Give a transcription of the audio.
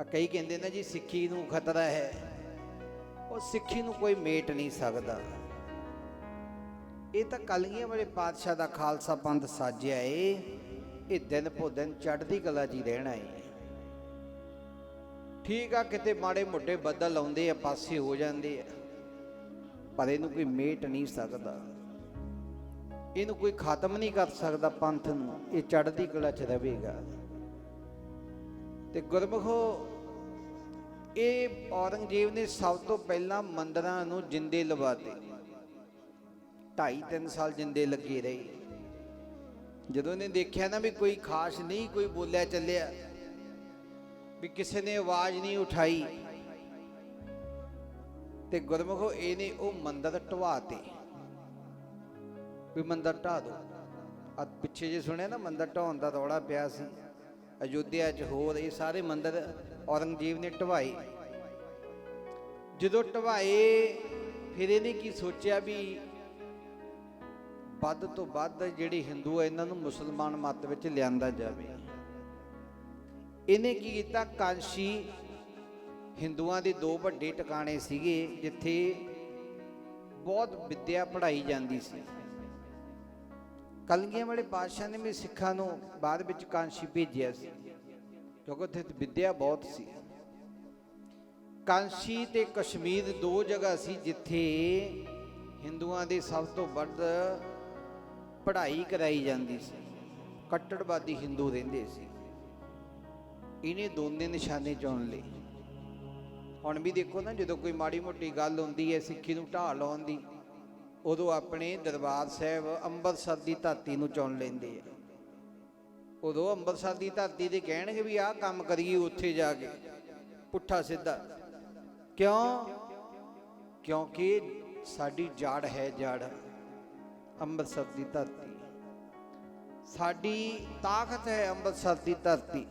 ਆ ਕਈ ਕਹਿੰਦੇ ਨੇ ਜੀ ਸਿੱਖੀ ਨੂੰ ਖਤਰਾ ਹੈ। ਉਹ ਸਿੱਖੀ ਨੂੰ ਕੋਈ ਮੇਟ ਨਹੀਂ ਸਕਦਾ। ਇਹ ਤਾਂ ਕਲਗੀਆਂ ਵਾਲੇ ਪਾਤਸ਼ਾਹ ਦਾ ਖਾਲਸਾ ਪੰਥ ਸਾਜਿਆ ਏ। ਇਹ ਦਿਨ ਭੋ ਦਿਨ ਚੜ੍ਹਦੀ ਕਲਾ 'ਚ ਹੀ ਰਹਿਣਾ ਏ। ਠੀਕ ਆ, ਕਿਤੇ ਮਾੜੇ ਮੋਟੇ ਬੱਦਲ ਆਉਂਦੇ ਆ, ਪਾਸੇ ਹੋ ਜਾਂਦੇ ਆ। ਪਰ ਇਹਨੂੰ ਕੋਈ ਮੇਟ ਨਹੀਂ ਸਕਦਾ। ਇਹਨੂੰ ਕੋਈ ਖਤਮ ਨਹੀਂ ਕਰ ਸਕਦਾ ਪੰਥ ਨੂੰ। ਇਹ ਚੜ੍ਹਦੀ ਕਲਾ 'ਚ ਰਹੇਗਾ। ਤੇ ਗੁਰਮਖੋ, ਇਹ ਔਰੰਗਜ਼ੇਬ ਨੇ ਸਭ ਤੋਂ ਪਹਿਲਾਂ ਮੰਦਰਾਂ ਨੂੰ ਜਿੰਦੇ ਲਵਾਤੇ। ਢਾਈ ਤਿੰਨ ਸਾਲ ਜਿੰਦੇ ਲੱਗੇ ਰਹੇ। ਜਦੋਂ ਇਹਨੇ ਦੇਖਿਆ ਨਾ ਵੀ ਕੋਈ ਖਾਸ ਨਹੀਂ, ਕੋਈ ਬੋਲਿਆ ਚੱਲਿਆ, ਵੀ ਕਿਸੇ ਨੇ ਆਵਾਜ਼ ਨਹੀਂ ਉਠਾਈ, ਤੇ ਗੁਰਮਖੋ ਇਹਨੇ ਉਹ ਮੰਦਰ ਢਵਾਤੇ। ਵੀ ਮੰਦਰ ਢਾ ਦੋ। ਆ ਪਿੱਛੇ ਜੇ ਸੁਣਿਆ ਨਾ, ਮੰਦਰ ਢਾਉਣ ਦਾ ਰੌਲਾ ਪਿਆ ਸੀ। ਅਯੁੱਧਿਆ 'ਚ ਹੋਰ ਇਹ ਸਾਰੇ ਮੰਦਰ ਔਰੰਗਜ਼ੇਬ ਨੇ ਢਵਾਏ। ਜਦੋਂ ਢਵਾਏ, ਫਿਰ ਇਹਨੇ ਕੀ ਸੋਚਿਆ ਵੀ ਵੱਧ ਤੋਂ ਵੱਧ ਜਿਹੜੇ ਹਿੰਦੂ ਆ, ਇਹਨਾਂ ਨੂੰ ਮੁਸਲਮਾਨ ਮਤ ਵਿੱਚ ਲਿਆਂਦਾ ਜਾਵੇ। ਇਹਨੇ ਕੀ ਕੀਤਾ? ਕਾਂਸ਼ੀ ਹਿੰਦੂਆਂ ਦੇ ਦੋ ਵੱਡੇ ਟਿਕਾਣੇ ਸੀਗੇ, ਜਿੱਥੇ ਬਹੁਤ ਵਿੱਦਿਆ ਪੜ੍ਹਾਈ ਜਾਂਦੀ ਸੀ। ਕਲਗੀਆਂ ਵਾਲੇ ਪਾਤਸ਼ਾਹ ਨੇ ਵੀ ਸਿੱਖਾਂ ਨੂੰ ਬਾਅਦ ਵਿੱਚ ਕਾਂਸ਼ੀ ਭੇਜਿਆ ਸੀ, ਕਿਉਂਕਿ ਉੱਥੇ ਵਿੱਦਿਆ ਬਹੁਤ ਸੀ। ਕਾਂਸ਼ੀ ਤੇ ਕਸ਼ਮੀਰ ਦੋ ਜਗ੍ਹਾ ਸੀ ਜਿੱਥੇ ਹਿੰਦੂਆਂ ਦੀ ਸਭ ਤੋਂ ਵੱਧ ਪੜ੍ਹਾਈ ਕਰਾਈ ਜਾਂਦੀ ਸੀ। ਕੱਟੜਵਾਦੀ ਹਿੰਦੂ ਰਹਿੰਦੇ ਸੀ। ਇਹਨੇ ਦੋਨੇ ਨਿਸ਼ਾਨੇ ਚੁਣ ਲਏ। ਹੁਣ ਵੀ ਦੇਖੋ ਨਾ ਜਦੋਂ ਕੋਈ ਮਾੜੀ ਮੋਟੀ ਗੱਲ ਹੁੰਦੀ ਹੈ, ਸਿੱਖੀ ਨੂੰ ਢਾਹ ਲਾਉਣ ਦੀ ਉਦੋਂ ਆਪਣੇ ਦਰਬਾਰ ਸਾਹਿਬ ਅੰਮ੍ਰਿਤਸਰ ਦੀ ਧਰਤੀ ਨੂੰ ਚੁਣ ਲੈਂਦੇ ਆ। ਉਦੋਂ ਅੰਮ੍ਰਿਤਸਰ ਦੀ ਧਰਤੀ ਤੇ ਕਹਿਣਗੇ ਵੀ ਆਹ ਕੰਮ ਕਰੀਏ, ਉੱਥੇ ਜਾ ਕੇ। ਪੁੱਠਾ ਸਿੱਧਾ। ਕਿਉਂ? ਕਿਉਂਕਿ ਸਾਡੀ ਜੜ ਹੈ ਜੜ ਅੰਮ੍ਰਿਤਸਰ ਦੀ ਧਰਤੀ। ਸਾਡੀ ਤਾਕਤ ਹੈ ਅੰਮ੍ਰਿਤਸਰ ਦੀ ਧਰਤੀ।